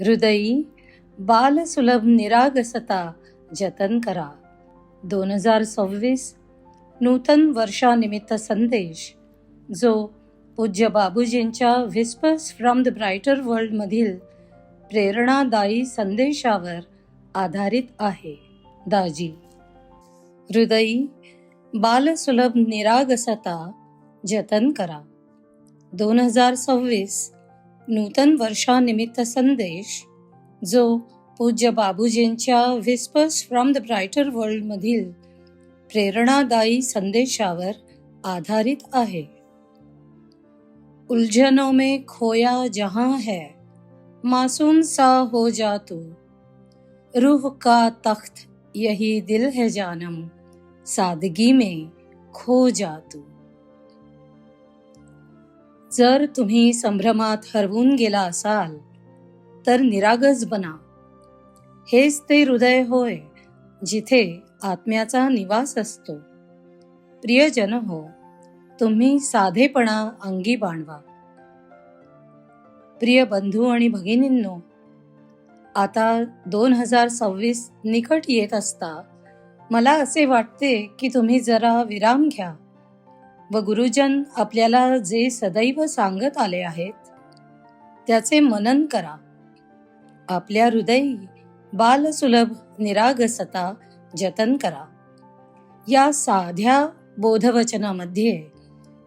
हृदयी बालसुलभ निरागसता जतन करा. दोन हजार सव्वीस नूतन वर्षानिमित्त संदेश जो पूज्य बाबूजींच्या व्हिस्पर्स फ्रॉम द ब्रायटर वर्ल्डमधील प्रेरणादायी संदेशावर आधारित आहे. दाजी हृदयी बालसुलभ निरागसता जतन करा. दोन हजार सव्वीस नूतन वर्षानिमित्त संदेश, जो पूज्य बाबूजींच्या व्हिस्पर्स फ्रॉम द ब्रायटर वर्ल्डमधील प्रेरणादायी संदेशावर आधारित आहे. उलझनों में खोया जहाँ है, मासूम सा हो जा तू। रूह का तख्त यही दिल है जानम, सादगी में खो जा तू। जर तुम्ही संभ्रमात हरवून गेला असाल तर निरागस बना. हेच ते हृदय होय जिथे आत्म्याचा निवास असतो. प्रियजन हो तुम्ही साधेपणा अंगी बाणवा. प्रिय बंधू आणि भगिनींनो आता दोन हजार सव्वीस निकट येत असता मला असे वाटते की तुम्ही जरा विराम घ्या. व गुरुजन आपल्याला जे सदैव सांगत आले आहेत त्याचे मनन करा. आपल्या हृदयी बालसुलभ निरागसता जतन करा. या साध्या बोधवचनामध्ये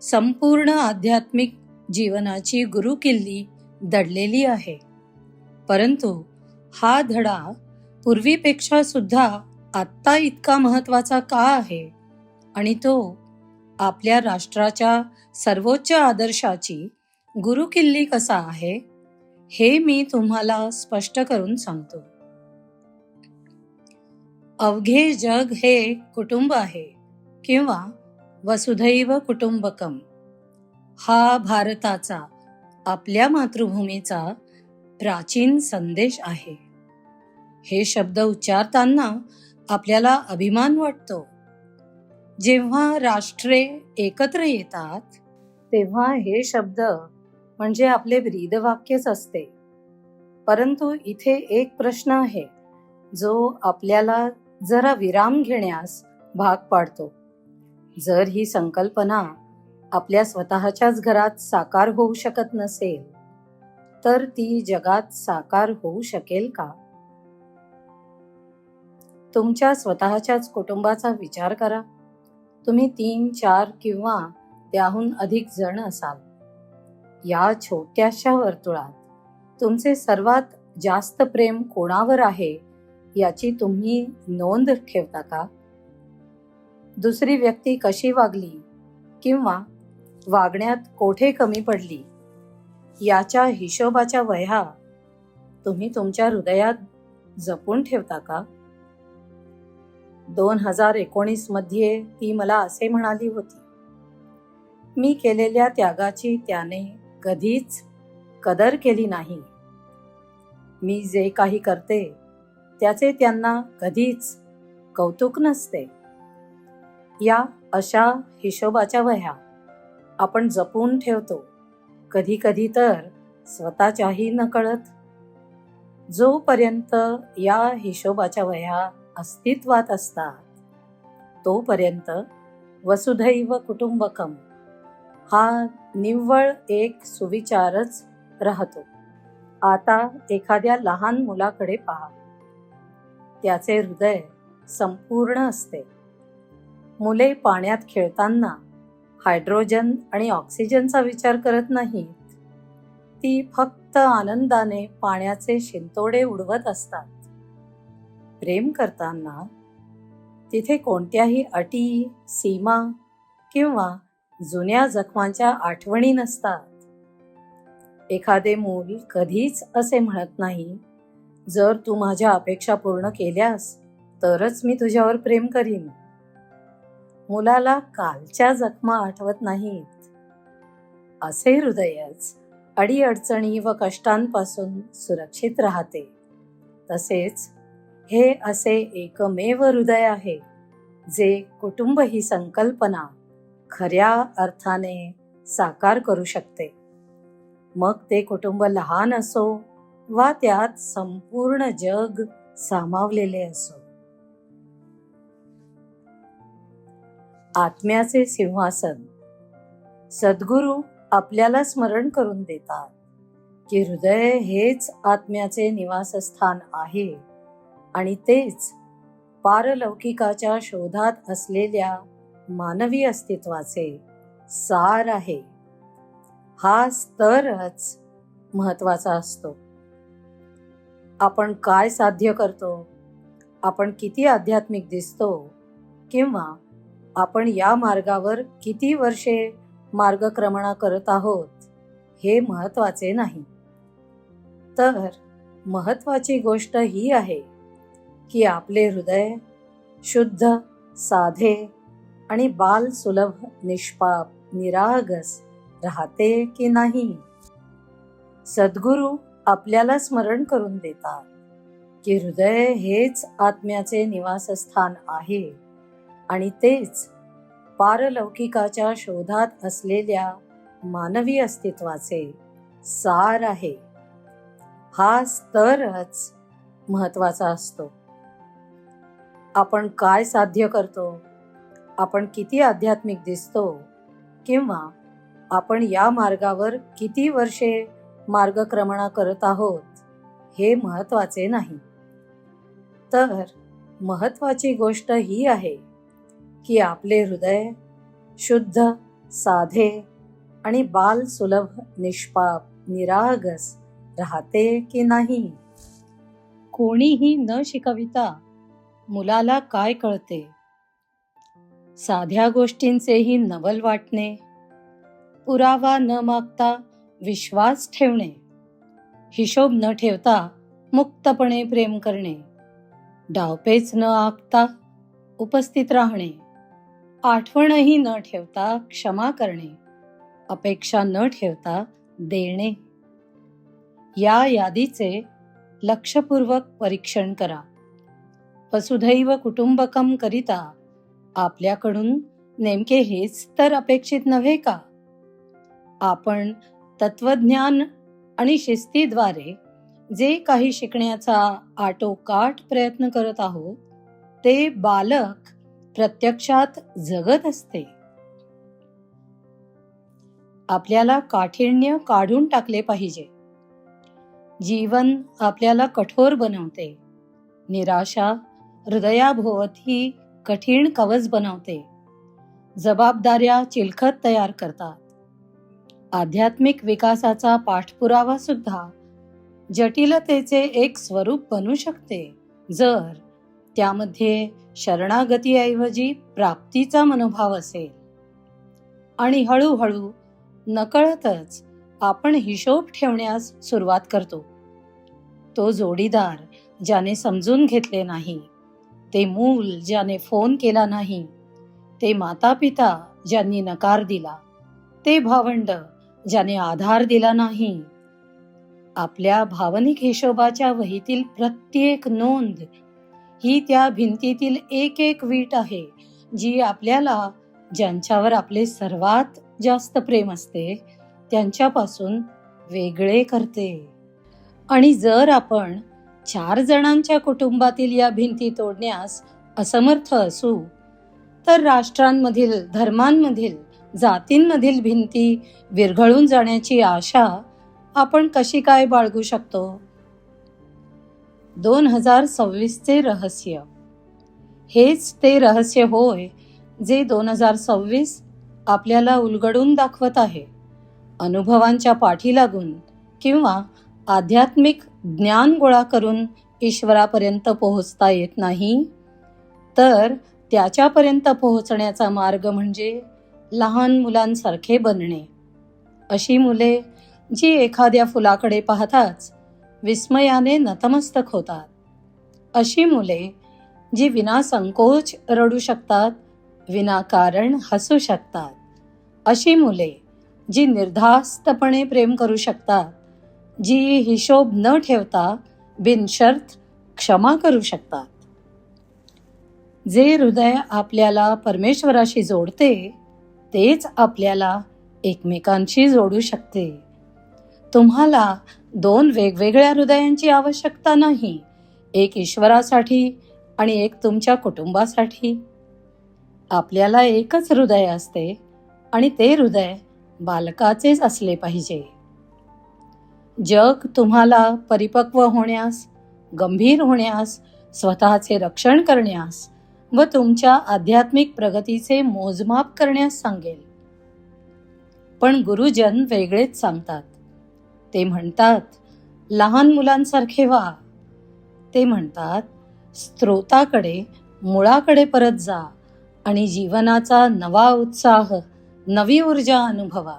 संपूर्ण आध्यात्मिक जीवनाची गुरुकिल्ली दडलेली आहे. परंतु हा धडा पूर्वीपेक्षा सुद्धा आत्ता इतका महत्त्वाचा का आहे? आणि तो आपल्या राष्ट्राच्या सर्वोच्च आदर्शाची गुरुकिल्ली कसा आहे हे मी तुम्हाला स्पष्ट करून सांगतो. अवघे जग हे कुटुंब आहे किंवा वसुधैव कुटुंबकम. हा भारताचा आपल्या मातृभूमीचा प्राचीन संदेश आहे. हे शब्द उच्चारताना आपल्याला अभिमान वाटतो. जेव्हा राष्ट्रे एकत्र येतात तेव्हा हे शब्द म्हणजे आपले ब्रीदवाक्यच असते. परंतु इथे एक प्रश्न आहे जो आपल्याला जरा विराम घेण्यास भाग पाडतो. जर ही संकल्पना आपल्या स्वतःच्याच घरात साकार होऊ शकत नसेल तर ती जगात साकार होऊ शकेल का? तुमच्या स्वतःच्याच कुटुंबाचा विचार करा. तुम्ही तीन चार किंवा त्याहून अधिक जण असाल. या छोट्याशा वर्तुळात तुमचे सर्वात जास्त प्रेम कोणावर आहे याची तुम्ही नोंद ठेवता का? दुसरी व्यक्ती कशी वागली किंवा वागण्यात कोठे कमी पडली याच्या हिशोबाच्या वह्या तुम्ही तुमच्या हृदयात जपून ठेवता का? दोन हजार एकोणीसमध्ये ती मला असे म्हणाली होती मी केलेल्या त्यागाची त्याने कधीच कदर केली नाही. मी जे काही करते त्याचे त्यांना कधीच कौतुक नसते. या अशा हिशोबाच्या वह्या आपण जपून ठेवतो. कधी कधी तर स्वतःच्याही नकळत. जोपर्यंत या हिशोबाच्या वह्या अस्तित्वात असतात. तोपर्यंत वसुधैव कुटुंबकम हा निव्वळ एक सुविचारच राहतो. आता एखाद्या लहान मुलाकडे पहा. त्याचे हृदय संपूर्ण असते. मुले पाण्यात खेळताना हायड्रोजन आणि ऑक्सिजनचा विचार करत नाहीत. ती फक्त आनंदाने पाण्याचे शिंतोडे उडवत असतात. प्रेम करताना तिथे कोणत्याही अटी सीमा किंवा जुन्या जखमांच्या आठवणी नसतात. एखादे मूल कधीच असे म्हणत नाही जर तू माझ्या अपेक्षा पूर्ण केल्यास तरच मी तुझ्यावर प्रेम करीन. मुलाला कालच्या जखमा आठवत नाहीत. असे हृदयच अडीअडचणी व कष्टांपासून सुरक्षित राहते. तसेच हे असे एकमेव हृदय आहे जे कुटुंब ही संकल्पना खऱ्या अर्थाने साकार करू शकते. मग ते कुटुंब लहान असो वा त्यात संपूर्ण जग सामावलेले असो. आत्म्याचे सिंहासन. सद्गुरू आपल्याला स्मरण करून देतात की हृदय हेच आत्म्याचे निवासस्थान आहे. आणि तेच पारलौकिकाच्या शोधात असलेल्या मानवी अस्तित्वाचे सार आहे. हा स्तरच महत्त्वाचा असतो. आपण काय साध्य करतो? आपण किती आध्यात्मिक दिसतो? किंवा आपण या मार्गावर किती वर्षे मार्गक्रमणा करत आहोत? हे महत्त्वाचे नाही. तर महत्वाची गोष्ट ही आहे की आपले हृदय शुद्ध साधे आणि बाल सुलभ निष्पाप निरागस राहते की नाही? सद्गुरू आपल्याला स्मरण करून देतात की हृदय हेच आत्म्याचे निवासस्थान आहे आणि तेच पारलौकिकाच्या शोधात असलेल्या मानवी अस्तित्वाचे सार आहे. हा स्तरच महत्त्वाचा असतो. आपण काय साध्य करतो? आपण किती आध्यात्मिक दिसतो? किंवा आपण या मार्गावर किती वर्षे मार्गक्रमणा करत आहोत? हे महत्त्वाचे नाही. तर महत्वाची गोष्ट ही आहे की आपले हृदय शुद्ध साधे आणि बाल सुलभ निष्पाप निरागस राहते की नाही? कोणीही न शिकविता मुलाला काय कळते? साध्या गोष्टींचेही नवल वाटणे पुरावा न मागता विश्वास ठेवणे हिशोब न ठेवता मुक्तपणे प्रेम करणे डावपेच न आखता उपस्थित राहणे आठवणही न ठेवता क्षमा करणे अपेक्षा न ठेवता देणे. या यादीचे लक्षपूर्वक परीक्षण करा. वसुधैव कुटुंबकम करिता. आपल्याकडून नेमके हेच तर अपेक्षित नव्हे का? आपण तत्वज्ञान आणि शिस्तीद्वारे जे काही शिकण्याचा आटोकाट प्रयत्न करत आहोत ते बालक प्रत्यक्षात जगत असते. आपल्याला काठिण्य काढून टाकले पाहिजे. जीवन आपल्याला कठोर बनवते. निराशा हृदयाभोवती कठीण कवच बनवते. जबाबदाऱ्या चिलखत तयार करतात. आध्यात्मिक विकासाचा पाठपुरावा सुद्धा जटिलतेचे एक स्वरूप बनू शकते. जर त्यामध्ये शरणागतीऐवजी प्राप्तीचा मनोभाव असेल. आणि हळूहळू नकळतच आपण हिशोब ठेवण्यास सुरुवात करतो. तो जोडीदार ज्याने समजून घेतले नाही. ते मूल ज्याने फोन केला नाही ते माता पिता ज्यांनी नकार दिला ते भावंड ज्याने आधार दिला नाही. आपल्या भावनिक हिशोबाच्या वहीतील प्रत्येक नोंद ही त्या भिंतीतील एक एक वीट आहे जी आपल्याला ज्यांच्यावर आपले सर्वात जास्त प्रेम असते त्यांच्यापासून वेगळे करते. आणि जर आपण चार जणांच्या कुटुंबातील या भिंती तोडण्यास असमर्थ असू तर राष्ट्रांमधील धर्मांमधील जातींमधील भिंती विरघळून जाण्याची आशा आपण कशी काय बाळगू शकतो? दोन हजार सव्वीसचे रहस्य. हेच ते रहस्य होय जे दोन हजार सव्वीस आपल्याला उलगडून दाखवत आहे. अनुभवांच्या पाठी लागून किंवा आध्यात्मिक ज्ञान गोळा करून ईश्वरापर्यंत पोहोचता येत नाही? तर त्याच्यापर्यंत पोहोचण्याचा मार्ग म्हणजे लहान मुलांसारखे बनणे. अशी मुले जी एखाद्या फुलाकडे पाहताच विस्मयाने नतमस्तक होतात. अशी मुले जी विना संकोच रडू शकतात विनाकारण हसू शकतात. अशी मुले जी निर्धास्तपणे प्रेम करू शकतात जी हिशोब न ठेवता बिनशर्त क्षमा करू शकतात. जे हृदय आपल्याला परमेश्वराशी जोडते तेच आपल्याला एकमेकांशी जोडू शकते. तुम्हाला दोन वेगवेगळ्या हृदयांची आवश्यकता नाही एक ईश्वरासाठी आणि एक तुमच्या कुटुंबासाठी. आपल्याला एकच हृदय असते आणि ते हृदय बालकाचेच असले पाहिजे. जग तुम्हाला परिपक्व होण्यास गंभीर होण्यास स्वतःचे रक्षण करण्यास व तुमच्या आध्यात्मिक प्रगतीचे मोजमाप करण्यास सांगेल. पण गुरुजन वेगळेच सांगतात. ते म्हणतात लहान मुलांसारखे व्हा. ते म्हणतात स्त्रोताकडे मुळाकडे परत जा आणि जीवनाचा नवा उत्साह नवी ऊर्जा अनुभवा.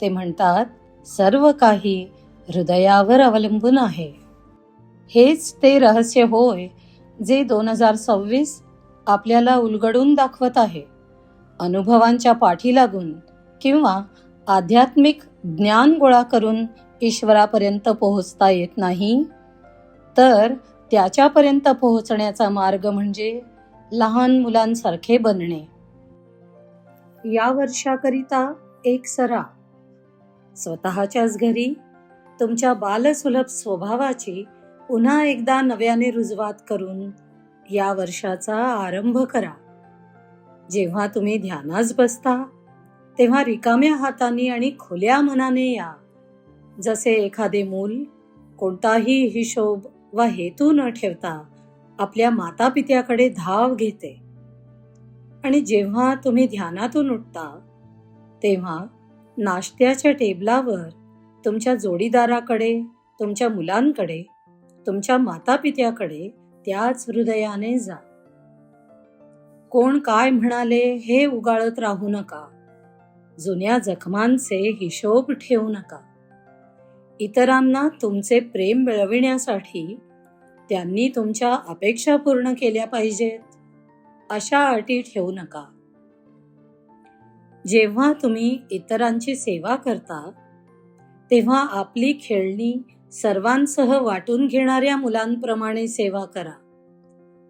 ते म्हणतात सर्व काही हृदयावर अवलंबून आहे. हेच ते रहस्य होय जे दोन हजार सव्वीस आपल्याला उलगडून दाखवत आहे. अनुभवांच्या पाठी लागून किंवा आध्यात्मिक ज्ञान गोळा करून ईश्वरापर्यंत पोहोचता येत नाही? तर त्याच्यापर्यंत पोहोचण्याचा मार्ग म्हणजे लहान मुलांसारखे बनणे. या वर्षाकरिता एक सरा स्वतःच्याच घरी तुमच्या बालसुलभ स्वभावाची पुन्हा एकदा नव्याने रुजवात करून या वर्षाचा आरंभ करा. जेव्हा तुम्ही ध्यानास बसता तेव्हा रिकाम्या हातांनी आणि खुल्या मनाने या. जसे एखादे मूल कोणताही हिशोब वा हेतू न ठेवता आपल्या मातापित्याकडे धाव घेते. आणि जेव्हा तुम्ही ध्यानातून उठता तेव्हा नाश्त्याच्या टेबलावर तुमच्या जोडीदाराकडे तुमच्या मुलांकडे तुमच्या मातापित्याकडे त्याच हृदयाने जा. कोण काय म्हणाले हे उगाळत राहू नका. जुन्या जखमांचे हिशोब ठेवू नका. इतरांना तुमचे प्रेम मिळविण्यासाठी त्यांनी तुमच्या अपेक्षा पूर्ण केल्या पाहिजेत. अशा अटी ठेवू नका. जेव्हा तुम्ही इतरांची सेवा करता तेव्हा आपली खेळणी सर्वांसह वाटून घेणाऱ्या मुलांप्रमाणे सेवा करा.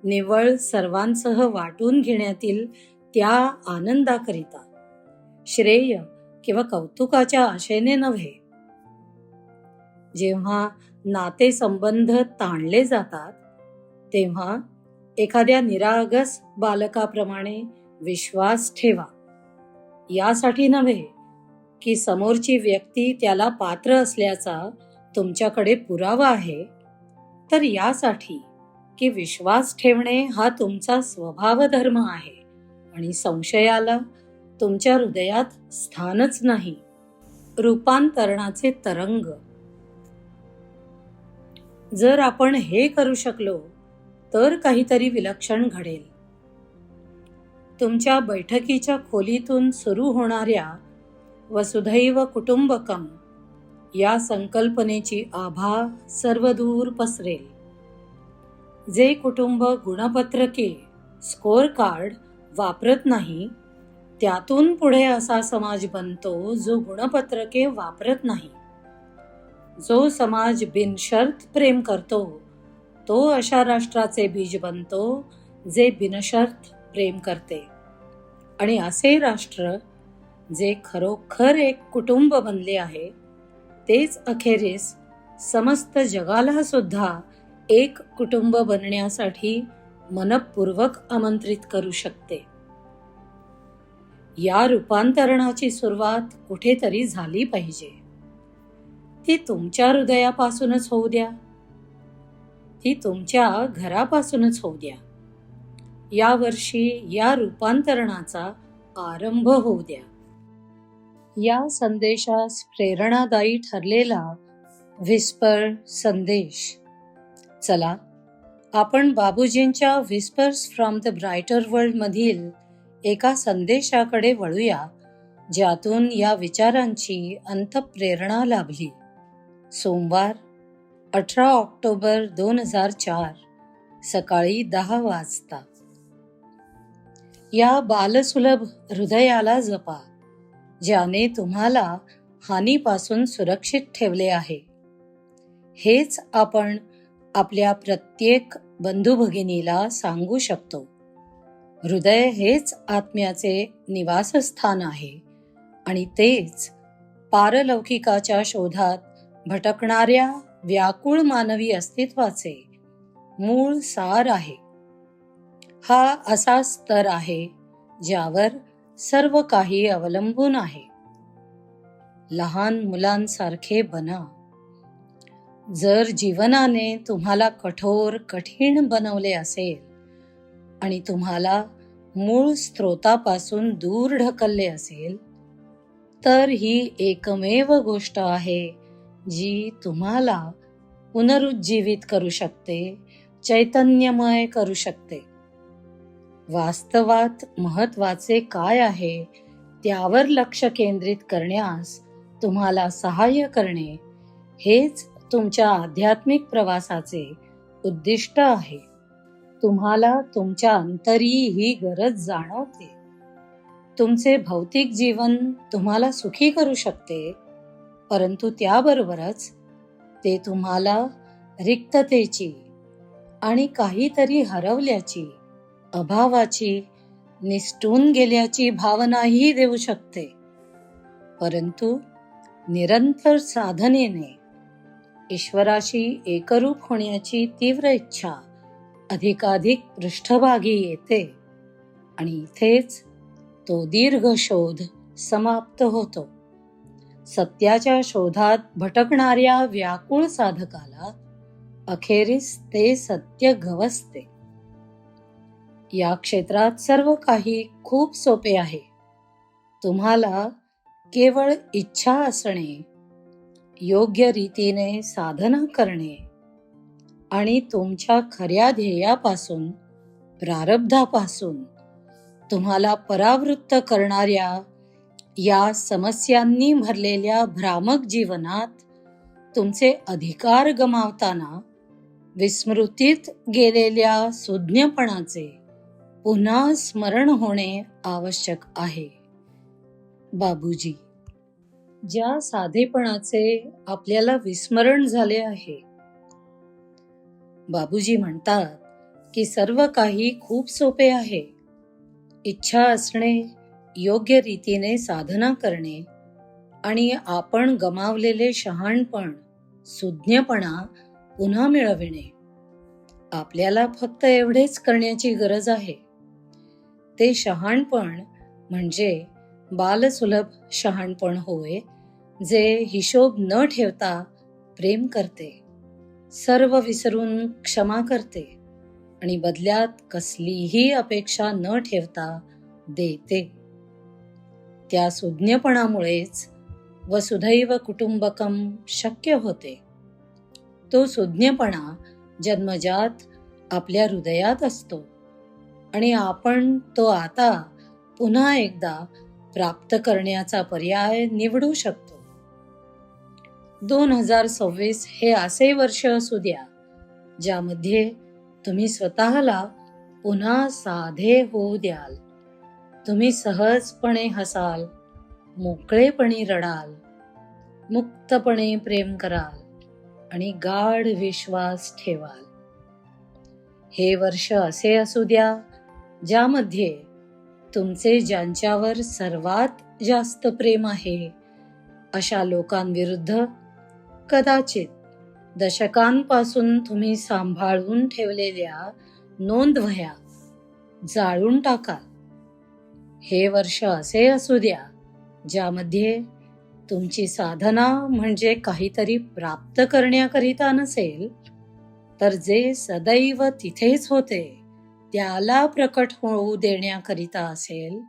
निव्वळ सर्वांसह वाटून घेण्यातील त्या आनंदाकरिता. श्रेय किंवा कौतुकाच्या आशेने नव्हे. जेव्हा नातेसंबंध ताणले जातात तेव्हा एखाद्या निरागस बालकाप्रमाणे विश्वास ठेवा. यासाठी नव्हे की समोरची व्यक्ती त्याला पात्र असल्याचा तुमच्याकडे पुरावा आहे तर यासाठी की विश्वास ठेवणे हा तुमचा स्वभावधर्म आहे आणि संशयाला तुमच्या हृदयात स्थानच नाही. रूपांतरणाचे तरंग. जर आपण हे करू शकलो तर काहीतरी विलक्षण घडेल. तुमच्या बैठकीच्या खोलीतून सुरू होणाऱ्या वसुधैव कुटुंबकम या संकल्पनेची आभा सर्वदूर पसरेल. जे कुटुंब गुणपत्रके स्कोअर कार्ड वापरत नाही त्यातून पुढे असा समाज बनतो जो गुणपत्रके वापरत नाही. जो समाज बिनशर्त प्रेम करतो तो अशा राष्ट्राचे बीज बनतो जे बिनशर्त प्रेम करते. आणि असे राष्ट्र जे खरोखर एक कुटुंब बनले आहे तेच अखेरीस समस्त जगाला सुद्धा एक कुटुंब बनण्यासाठी मनपूर्वक आमंत्रित करू शकते. या रूपांतरणाची सुरुवात कुठेतरी झाली पाहिजे. ती तुमच्या हृदयापासूनच होऊ द्या. ती तुमच्या घरापासूनच होऊ द्या. यावर्षी या रूपांतरणाचा आरंभ होऊ द्या. या संदेशास प्रेरणादायी ठरलेला व्हिस्पर संदेश. चला आपण बाबूजींच्या whispers from the brighter world मधील एका संदेशाकडे वळूया ज्यातून या विचारांची अंतप्रेरणा लाभली. सोमवार अठरा ऑक्टोबर दोन हजार चार सकाळी दहा वाजता. या बालसुलभ हृदयाला जपा ज्याने तुम्हाला हानीपासून सुरक्षित ठेवले आहे. हेच आपण आपल्या प्रत्येक बंधू भगिनीला सांगू शकतो. हृदय हेच आत्म्याचे निवासस्थान आहे आणि तेच पारलौकिकाच्या शोधात भटकणाऱ्या व्याकुळ मानवी अस्तित्वाचे मूळ सार आहे. हा असा स्तर आहे ज्यावर सर्व काही अवलंबून आहे. लहान मुलांसारखे बना. जर जीवनाने तुम्हाला कठोर कठीण बनवले असेल आणि तुम्हाला मूळ स्रोतापासून दूर ढकलले असेल तर ही एकमेव गोष्ट आहे जी तुम्हाला पुनरुज्जीवित करू शकते चैतन्यमय करू शकते. वास्तवात महत्त्वाचे काय आहे त्यावर लक्ष केंद्रित करण्यास तुम्हाला सहाय्य करणे हेच तुमच्या आध्यात्मिक प्रवासाचे उद्दिष्ट आहे. तुम्हाला तुमच्या अंतरी ही गरज जाणवते. तुमचे भौतिक जीवन तुम्हाला सुखी करू शकते परंतु त्याबरोबरच ते तुम्हाला रिक्ततेची आणि काहीतरी हरवल्याची अभावाची निसटून गेल्याची भावनाही देऊ शकते. परंतु निरंतर साधनेने ईश्वराशी एकरूप होण्याची तीव्र इच्छा अधिकाधिक पृष्ठभागी येते आणि इथेच तो दीर्घ शोध समाप्त होतो. सत्याच्या शोधात भटकणाऱ्या व्याकुळ साधकाला अखेरीस ते सत्य गवसते. या क्षेत्रात सर्व काही खूप सोपे आहे. तुम्हाला केवळ इच्छा असणे योग्य रीतीने साधना करणे आणि तुमच्या खऱ्या ध्येयापासून प्रारब्धापासून तुम्हाला परावृत्त करणाऱ्या या समस्यांनी भरलेल्या भ्रामक जीवनात तुमचे अधिकार गमावताना विस्मृतीत गेलेल्या सुज्ञपणाचे पुन्हा स्मरण होणे आवश्यक आहे. बाबूजी ज्या साधेपणाचे आपल्याला विस्मरण झाले आहे. बाबूजी म्हणतात की सर्व काही खूप सोपे आहे. इच्छा असणे योग्य रीतीने साधना करणे आणि आपण गमावलेले शहाणपण सुज्ञपणा पुन्हा मिळविणे. आपल्याला फक्त एवढेच करण्याची गरज आहे. ते शहाणपण म्हणजे बालसुलभ शहाणपण होय जे हिशोब न ठेवता प्रेम करते सर्व विसरून क्षमा करते आणि बदल्यात कसलीही अपेक्षा न ठेवता देते. त्या सुज्ञपणामुळेच वसुधैव कुटुंबकम शक्य होते. तो सुज्ञपणा जन्मजात आपल्या हृदयात असतो. आणि आपण तो आता पुन्हा एकदा प्राप्त करण्याचा पर्याय निवडू शकतो. दोन हजार सव्वीस हे असे वर्ष असू द्या ज्यामध्ये तुम्ही स्वतःला पुन्हा साधे होऊ द्याल. तुम्ही सहजपणे हसाल मोकळेपणे रडाल मुक्तपणे प्रेम कराल आणि गाढ विश्वास ठेवाल. हे वर्ष असे असू द्या ज्यामध्ये तुमचे ज्यांच्यावर सर्वात जास्त प्रेम आहे अशा लोकांविरुद्ध कदाचित दशकांपासून तुम्ही सांभाळून ठेवलेल्या नोंदवह्या जाळून टाकाल. हे वर्ष असे असू द्या ज्यामध्ये तुमची साधना म्हणजे काहीतरी प्राप्त करण्याकरिता नसेल तर जे सदैव तिथेच होते. त्याला प्रकट होऊ देण्याकरिता असेल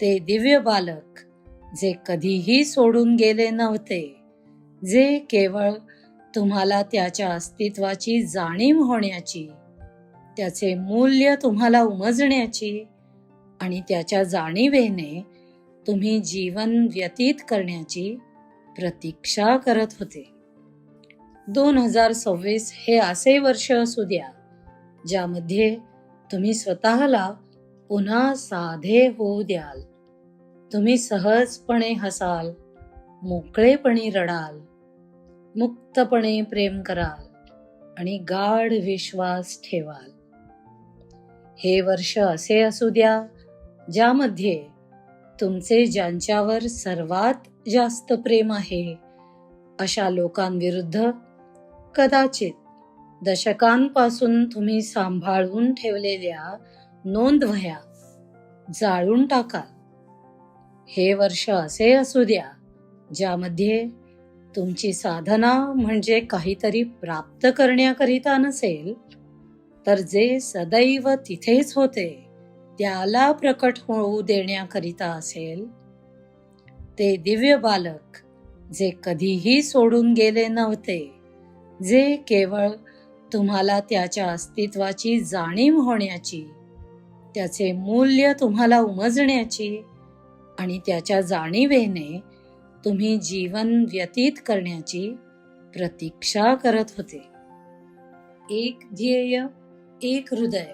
ते दिव्य बालक जे कधीही सोडून गेले नव्हते जे केवळ तुम्हाला त्याच्या अस्तित्वाची जाणीव होण्याची त्याचे मूल्य तुम्हाला उमजण्याची आणि त्याच्या जाणीवेने तुम्ही जीवन व्यतीत करण्याची प्रतीक्षा करत होते. दोन हजार सव्वीस हे असे वर्ष असू द्या ज्यामध्ये तुम्ही स्वतःला पुन्हा साधे होऊ द्याल. तुम्ही सहजपणे हसाल मोकळेपणे रडाल मुक्तपणे प्रेम कराल आणि गाढ विश्वास ठेवाल. हे वर्ष असे असू द्या ज्यामध्ये तुमचे ज्यांच्यावर सर्वात जास्त प्रेम आहे अशा लोकांविरुद्ध कदाचित दशकांपासून तुम्ही सांभाळून ठेवलेल्या नोंदवह्या जाळून टाका. हे वर्ष असे असू द्या ज्यामध्ये तुमची साधना म्हणजे काहीतरी प्राप्त करण्याकरिता नसेल तर जे सदैव तिथेच होते त्याला प्रकट होऊ देण्याकरिता असेल ते दिव्य बालक जे कधीही सोडून गेले नव्हते जे केवळ तुम्हाला त्याच्या अस्तित्वाची जाणीव होण्याची त्याचे मूल्य तुम्हाला उमजण्याची आणि त्याच्या जाणीवेने तुम्ही जीवन व्यतीत करण्याची प्रतीक्षा करत होते. एक ध्येय एक हृदय.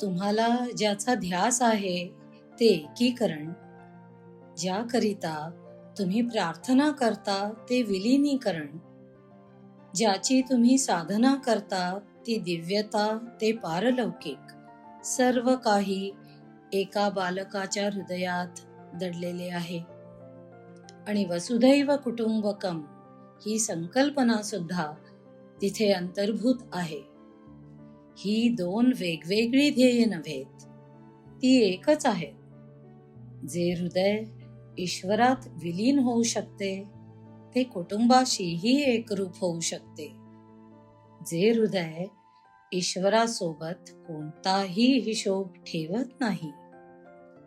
तुम्हाला ज्याचा ध्यास आहे ते एकीकरण ज्याकरिता तुम्ही प्रार्थना करता ते विलीनीकरण ज्याची तुम्ही साधना करता ती दिव्यता ते पारलौकिक. सर्व काही एका बालकाच्या हृदयात दडलेले आहे. आणि वसुधैव कुटुंबकम ही संकल्पना सुद्धा तिथे अंतर्भूत आहे. ही दोन वेगवेगळी ध्येय नव्हेत ती एकच आहे जे हृदय ईश्वरात विलीन होऊ शकते ते कुटुंबाशीही एकरूप होऊ शकते. जे हृदय ईश्वरासोबत कोणताही हिशोब ठेवत नाही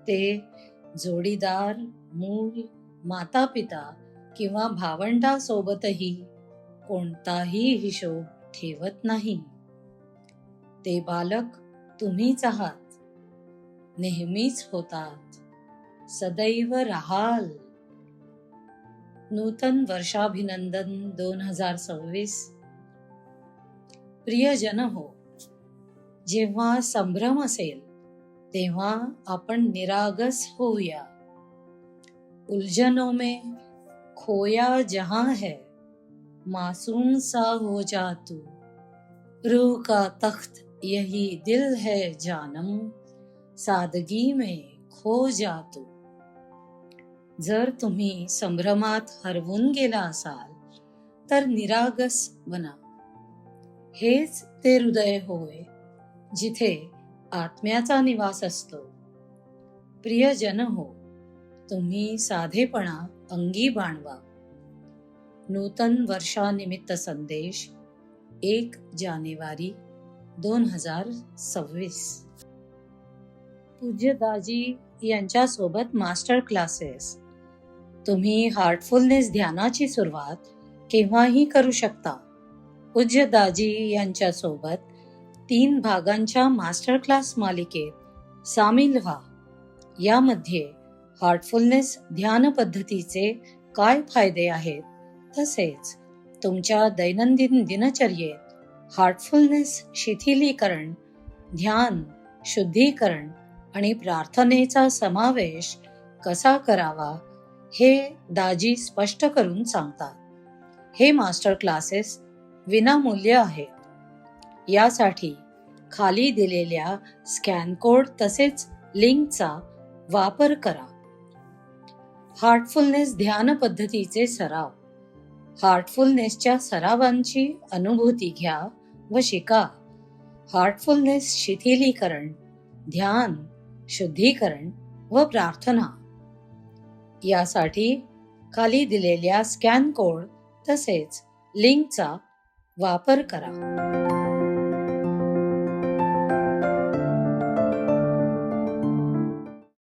ते जोडीदार मूल माता पिता किंवा भावंडासोबतही कोणताही हिशोब ठेवत नाही. ते बालक तुम्हीच आहात नेहमीच होतात सदैव राहाल. नूतन वर्षाभिनंदन दोन हज़ार सव्वीस. प्रियजन हो, जेव्हा संभ्रम असेल, तेव्हा आपण निरागस होऊया. उलझनों में खोया जहाँ है, मासूम सा हो जा तू. रूह का तख्त यही दिल है जानम, सादगी में खो जा तू. जर तुम्ही संभ्रमात हरवून गेला असाल तर निरागस बना. हेच ते हृदय होय जिथे आत्म्याचा निवास असतो. प्रियजन हो तुम्ही साधेपणा अंगी बाणवा. नूतन वर्षानिमित्त संदेश एक जानेवारी दोन हजार सव्वीस. पूज्य दाजी यांच्यासोबत मास्टर क्लासेस तुम्ही हार्टफुलनेस ध्यानाची सुरुवात केव्हाही करू शकता. पूज्य दाजी यांच्यासोबत तीन भागांच्या मास्टर क्लास मालिकेत सामील व्हा. यामध्ये हार्टफुलनेस ध्यान पद्धतीचे काय फायदे आहेत? तसेच तुमच्या दैनंदिन दिनचर्येत हार्टफुलनेस शिथिलीकरण ध्यान शुद्धीकरण आणि प्रार्थनेचा समावेश कसा करावा? हे दाजी स्पष्ट करून सांगतात. हे मास्टर क्लासेस विनामूल्य आहेत. यासाठी खाली दिलेल्या स्कॅन कोड तसेच लिंकचा वापर करा. हार्टफुलनेस ध्यान पद्धतीचे सराव. हार्टफुलनेसच्या सरावांची अनुभूती घ्या व शिका. हार्टफुलनेस शिथिलीकरण ध्यान शुद्धीकरण व प्रार्थना. यासाठी खाली दिलेल्या स्कॅन कोड तसेच लिंकचा वापर करा.